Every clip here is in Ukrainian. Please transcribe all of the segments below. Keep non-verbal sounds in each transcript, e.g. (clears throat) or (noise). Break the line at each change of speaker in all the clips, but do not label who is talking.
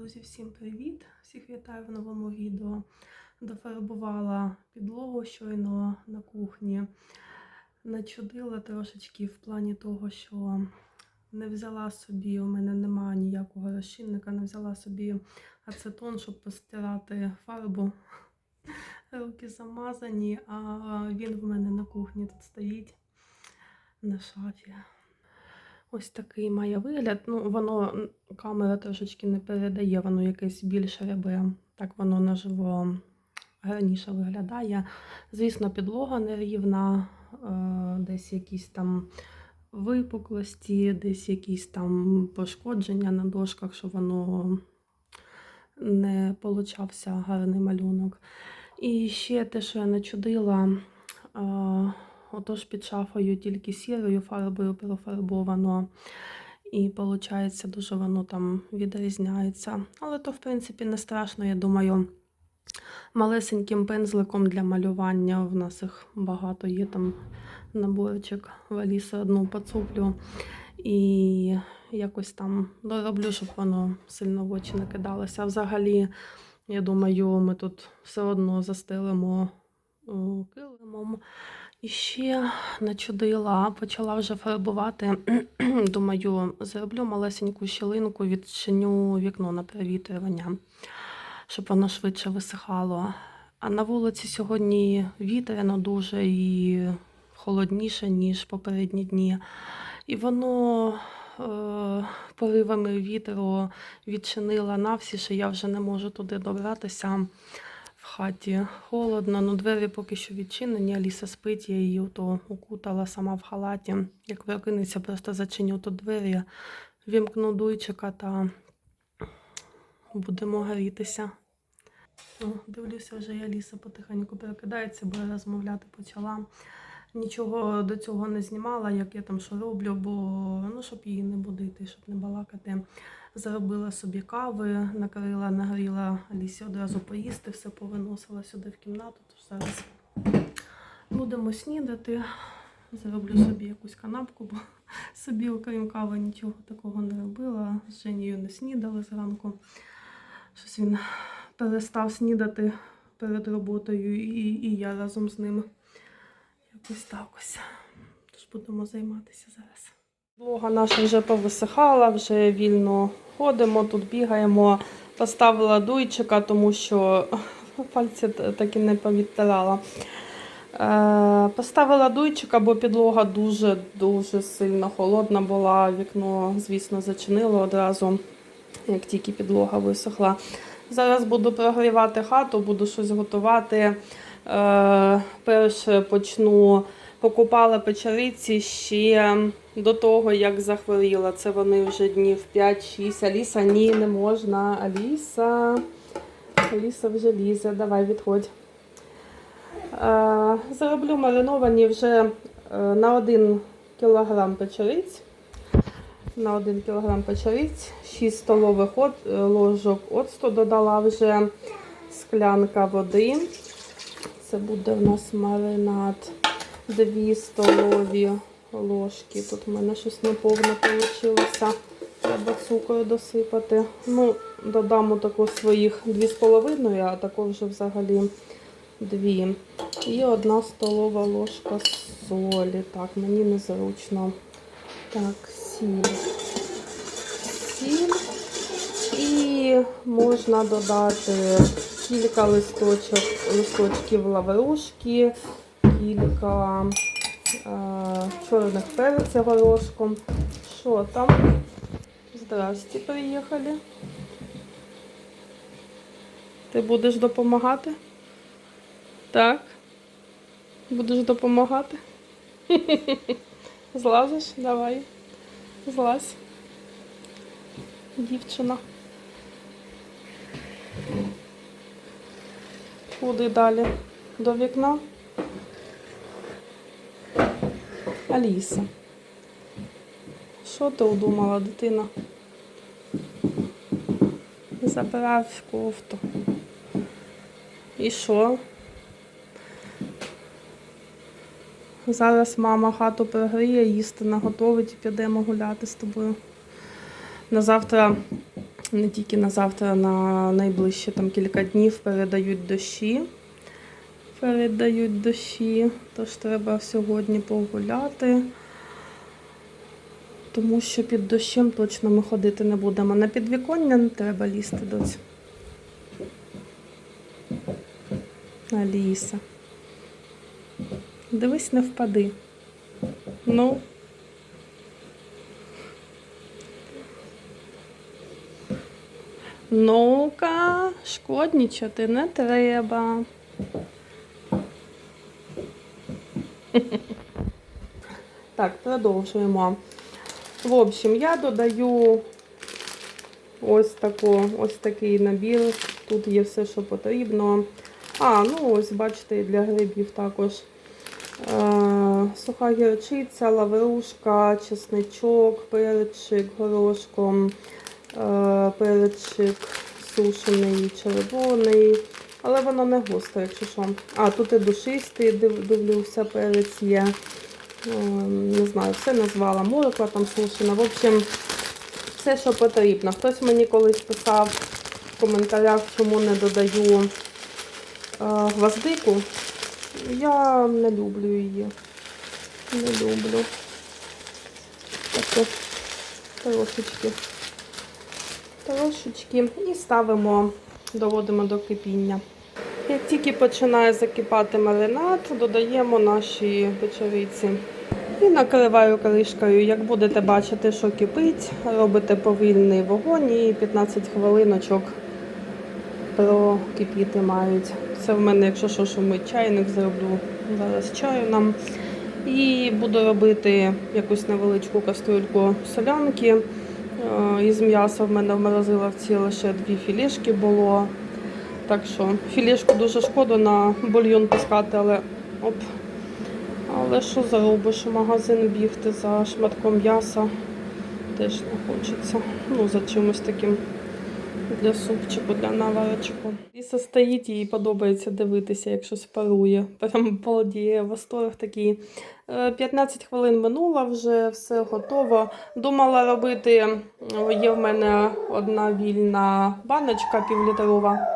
Друзі, всім привіт! Всіх вітаю в новому відео. Дофарбувала підлогу щойно на кухні. Начудила трошечки в плані того, що не взяла собі, у мене немає ніякого розчинника, не взяла собі ацетон, щоб постирати фарбу. Руки замазані, а він в мене на кухні тут стоїть на шафі. Ось такий має вигляд. Ну, воно камера трошечки не передає, воно якесь більше рябе. Так воно наживо гарніше виглядає. Звісно, підлога нерівна, е, десь якісь там випуклості, десь якісь там пошкодження на дошках, що воно не получався гарний малюнок. І ще те, що я начудила. е, Отож під шафою тільки сірою фарбою профарбовано. І виходить, дуже воно там відрізняється. Але то, в принципі, не страшно, я думаю. Малесеньким пензликом для малювання. В нас їх багато є там наборчик. В Аліси одну поцуплю. І якось там дороблю, щоб воно сильно в очі не кидалося. Взагалі, я думаю, ми тут все одно застелимо килимом. І ще начудила, почала вже фарбувати. (clears throat) Думаю, зроблю малесеньку щілинку, відчиню вікно на провітрювання, щоб воно швидше висихало. А на вулиці сьогодні вітряно дуже і холодніше, ніж попередні дні. І воно е, поривами вітру відчинила навсі, що я вже не можу туди добратися хаті холодно, ну двері поки що відчинені. Аліса спить, я її ото укутала сама в халаті. Як прокинеться, просто зачиню тут двері, вімкну дуйчика та будемо грітися. О, дивлюся, вже і Аліса потихеньку перекидається, бо я розмовляти почала. Нічого до цього не знімала, як я там що роблю, бо ну, щоб її не будити, щоб не балакати. Заробила собі кави, накрила, нагріла Алісі одразу поїсти, все повиносила сюди в кімнату. Тож зараз будемо снідати. Зароблю собі якусь канапку, бо собі, окрім кави, нічого такого не робила. З Женією не снідали зранку. Щось він перестав снідати перед роботою, і, і я разом з ним. Якось так ось. Тож будемо займатися зараз. Блога наша вже повисихала, вже вільно ходимо, тут бігаємо. Поставила дуйчика, тому що (laughs) пальці так і не повідтирала. Е, Поставила дуйчика, бо підлога дуже-дуже сильно холодна була. Вікно, звісно, зачинило одразу, як тільки підлога висохла. Зараз буду прогрівати хату, буду щось готувати. Е, Перше почну покупала печериці ще до того, як захворіла. Це вони вже днів 5-6. Аліса, ні, не можна. Аліса. Аліса вже лізе. Давай відходь. Зароблю мариновані вже е, на 1 кілограм печериць. На 1 кілограм печериць, 6 столових е, ложок оцту додала вже склянка води. Це буде в нас маринад. 2 столові ложки. Тут в мене щось неповне вийшло. Треба цукру досипати. Ну, додам таку своїх 2,5, а також вже взагалі 2. І одна столова ложка солі. Так, мені незручно. Так, сіль. Сіль. І можна додати кілька листочок, листочків лаврушки, кілька чорних перців горошком. Що там? Здрасте, приїхали. Ти будеш допомагати? Так? Будеш допомагати? (laughs) Злазиш? Давай. Злазь. Дівчина. Куди далі? До вікна? Аліса. Що ти удумала, дитина? Забирав кофту. І що? Зараз мама хату пригріє, їсти наготовить і підемо гуляти з тобою. На завтра не тільки на завтра, на найближчі там кілька днів передають дощі. Передають дощі, тож треба сьогодні погуляти. Тому що під дощем точно ми ходити не будемо. На підвіконня не треба лізти доць. Аліса. Дивись, не впади. Ну. Ну-ка, шкоднічати не треба. (laughs) Так, продовжуємо. В общем, я додаю ось таку, ось такий набір. Тут є все, що потрібно. А, ну ось, бачите, для грибів також. Е, суха гірчиця, лаврушка, чесничок, перчик горошком, е, перчик сушений, червоний. Але воно не гостре, якщо що. А, тут і душистий, дивлюся, перець є. Не знаю, все назвала. Морква там сушена. В общем, все, що потрібно. Хтось мені колись писав в коментарях, чому не додаю е, гвоздику. Я не люблю її. Не люблю. Так трошечки. Трошечки. І ставимо, доводимо до кипіння. Як тільки починає закипати маринад, додаємо наші печериці. І накриваю кришкою. Як будете бачити, що кипить, робите повільний вогонь і 15 хвилиночок прокипіти мають. Це в мене, якщо що, шумить чайник, зроблю зараз чаю нам. І буду робити якусь невеличку кастрюльку солянки. Е, Із м'яса в мене в морозиловці лише дві філішки було. Так що філішку дуже шкода на бульйон пускати, але оп. Але що заробиш у магазин бігти за шматком м'яса теж не хочеться. Ну, за чимось таким для супчику, для наварочку. Ліса стоїть, їй подобається дивитися, як щось парує. Прям балдіє, восторг такий. Е, 15 хвилин минуло, вже все готово. Думала робити, є в мене одна вільна баночка півлітрова.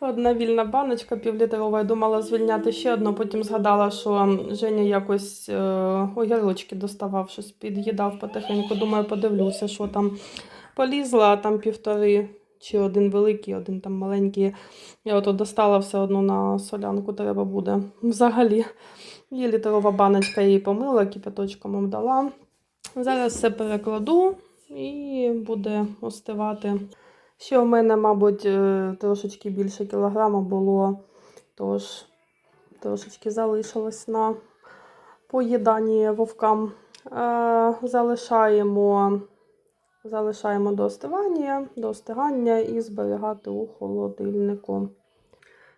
Одна вільна баночка півлітрова. Я думала звільняти ще одну, потім згадала, що Женя якось е, огірочки доставав, щось під'їдав потихеньку. Думаю, подивлюся, що там полізла, а там півтори, чи один великий, один там маленький. Я ото достала все одно на солянку, треба буде. Взагалі, є літрова баночка, її помила, кипяточком обдала. Зараз все перекладу і буде остивати. Ще у мене, мабуть, е, трошечки більше кілограма було, тож трошечки залишилось на поїданні вовкам. Е, Залишаємо, залишаємо до остивання, до остигання і зберігати у холодильнику.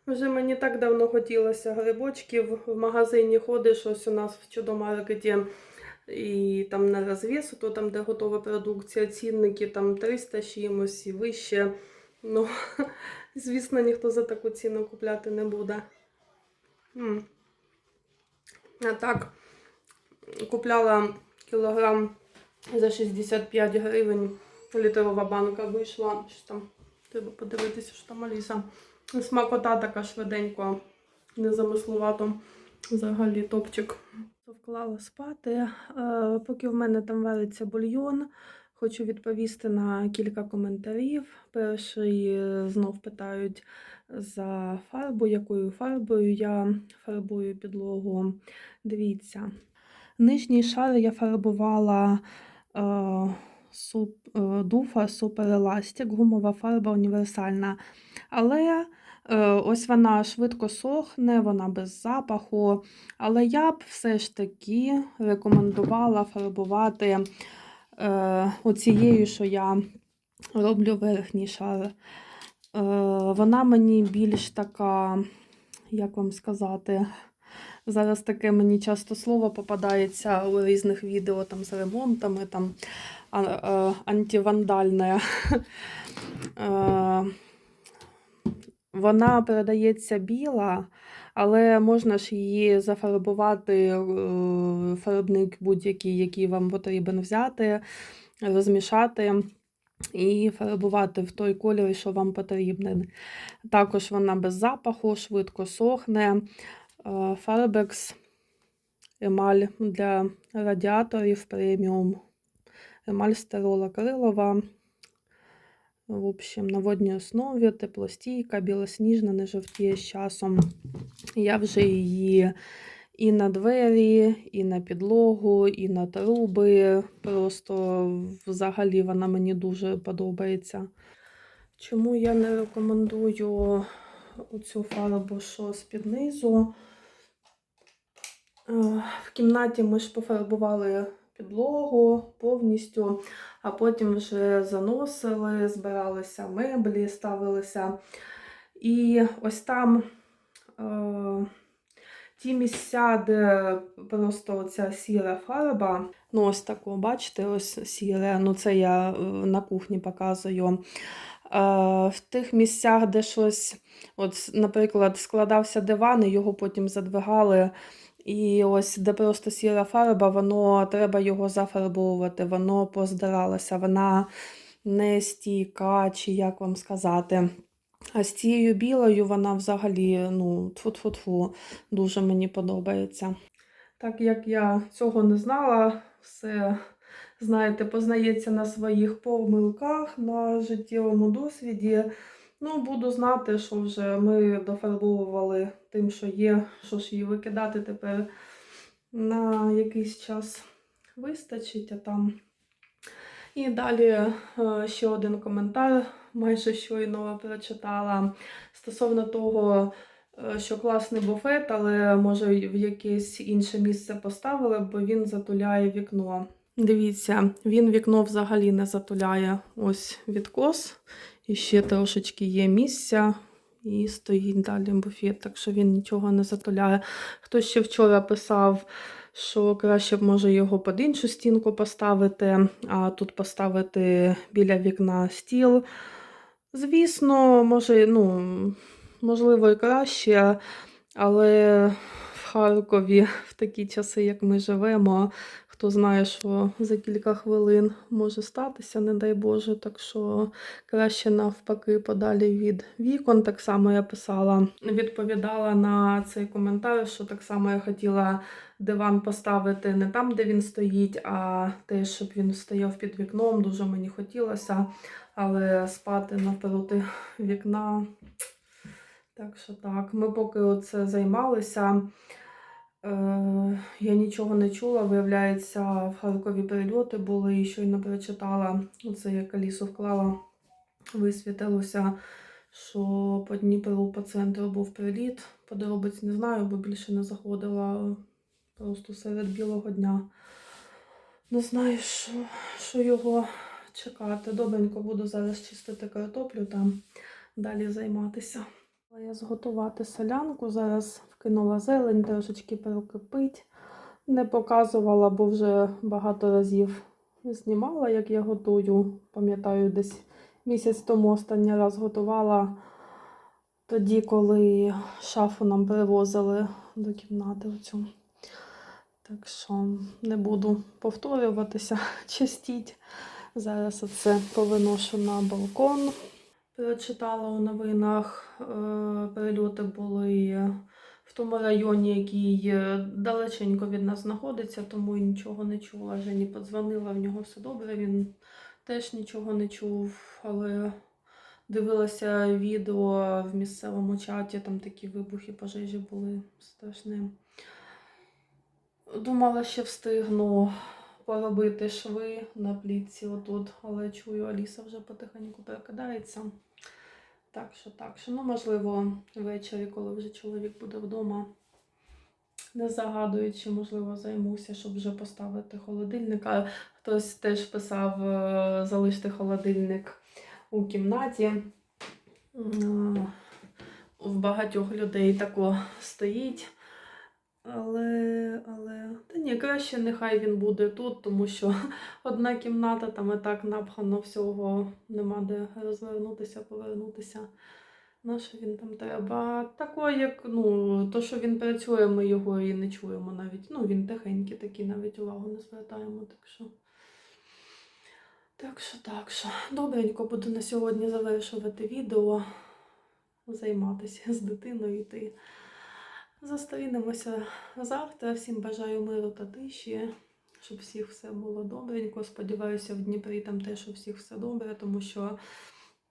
Вже мені так давно хотілося грибочків. В магазині ходиш, ось у нас в чудомаркеті. І там на розвісу, то там, де готова продукція, цінники там 300 з чимось і вище. Ну, (laughs) звісно, ніхто за таку ціну купляти не буде. А так, купляла кілограм за 65 гривень. Літрова банка вийшла. Що там? Треба подивитися, що там Аліса. Смакота така швиденько, незамисловато. Взагалі топчик. Вклала спати. Е, Поки в мене там вариться бульйон, хочу відповісти на кілька коментарів. Перший е, знов питають за фарбу, якою фарбою я фарбую підлогу. Дивіться, нижній шар я фарбувала суп, е, дуфа Super гумова фарба універсальна. Але е, ось вона швидко сохне, вона без запаху. Але я б все ж таки рекомендувала фарбувати е, оцією, що я роблю верхній шар. Е, вона мені більш така, як вам сказати, зараз таке мені часто слово попадається у різних відео там, з ремонтами, там, а, е, антивандальне. (laughs) Е, вона передається біла, але можна ж її зафарбувати, е, фарбник будь-який, який вам потрібен взяти, розмішати і фарбувати в той кольор, що вам потрібен. Також вона без запаху, швидко сохне. Е, Фарбекс емаль для радіаторів преміум. Емаль стерола крилова. В общем, на водній основі, теплостійка, білосніжна, не жовтіє з часом. Я вже її і на двері, і на підлогу, і на труби. Просто взагалі вона мені дуже подобається. Чому я не рекомендую цю фарбу, що з-під низу? Е, В кімнаті ми ж пофарбували підлогу повністю, а потім вже заносили, збиралися меблі, ставилися. І ось там е, ті місця, де просто ця сіра фарба, ну ось таку, бачите, ось сіре, ну це я е, на кухні показую. Е, в тих місцях, де щось, от, наприклад, складався диван, і його потім задвигали. І ось де просто сіра фарба, воно треба його зафарбовувати, воно поздиралося, вона не стійка, чи як вам сказати. А з цією білою вона взагалі, ну, тфу-тфу-тфу, дуже мені подобається. Так як я цього не знала, все, знаєте, познається на своїх помилках, на життєвому досвіді. Ну, буду знати, що вже ми дофарбовували тим, що є, що ж її викидати тепер на якийсь час вистачить, а там. І далі е, ще один коментар, майже щойно прочитала стосовно того, е, що класний буфет, але може в якесь інше місце поставили, бо він затуляє вікно. Дивіться, він вікно взагалі не затуляє. Ось відкос. І ще трошечки є місця. І стоїть далі буфет, так що він нічого не затуляє. Хтось ще вчора писав, що краще б може його під іншу стінку поставити, а тут поставити біля вікна стіл. Звісно, може, ну, можливо, і краще, але в Харкові в такі часи, як ми живемо, хто знає, що за кілька хвилин може статися, не дай Боже, так що краще навпаки подалі від вікон. Так само я писала, відповідала на цей коментар, що так само я хотіла диван поставити не там, де він стоїть, а те, щоб він стояв під вікном. Дуже мені хотілося, але спати навпроти вікна. Так що так, ми поки оце займалися. Е, я нічого не чула, виявляється, в Харкові перельоти були і щойно прочитала. Оце я калісу вклала, висвітилося, що по Дніпру по центру був приліт. Подробиць не знаю, бо більше не заходила просто серед білого дня. Не знаю, що, що його чекати. Добренько буду зараз чистити картоплю там далі займатися. Я зготувати солянку, зараз вкинула зелень, трошечки перекипить. Не показувала, бо вже багато разів знімала, як я готую. Пам'ятаю, десь місяць тому останній раз готувала тоді, коли шафу нам привозили до кімнати. Оцю. Так що не буду повторюватися, (laughs) чистіть. Зараз оце повиношу на балкон. Прочитала у новинах, е, перельоти були тому районі, який далеченько від нас знаходиться, тому і нічого не чула. Жені подзвонила, в нього все добре, він теж нічого не чув, але дивилася відео в місцевому чаті, там такі вибухи пожежі були страшні. Думала, що встигну поробити шви на плітці отут, але чую, Аліса вже потихеньку перекидається. Так що, так що, ну, можливо, ввечері, коли вже чоловік буде вдома, не загадуючи, можливо, займуся, щоб вже поставити холодильник. А хтось теж писав е, залишити холодильник у кімнаті. В багатьох людей тако стоїть. Але, ні, краще нехай він буде тут, тому що (laughs) одна кімната, там і так напхано всього, нема де розвернутися, повернутися. На що він там треба? Тако, як, ну, то, що він працює, ми його і не чуємо навіть. Ну, він тихенький такий, навіть увагу не звертаємо. Так що, Так що, так що, добренько буду на сьогодні завершувати відео, займатися з дитиною йти. Зустрінемося завтра. Всім бажаю миру та тиші, щоб всіх все було добренько. Сподіваюся, в Дніпрі там теж у всіх все добре, тому що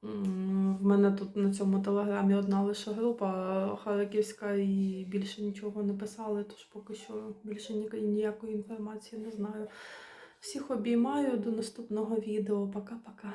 в мене тут на цьому телеграмі одна лише група Харківська і більше нічого не писали, тож поки що більше ніякої інформації не знаю. Всіх обіймаю до наступного відео. Пока-пока.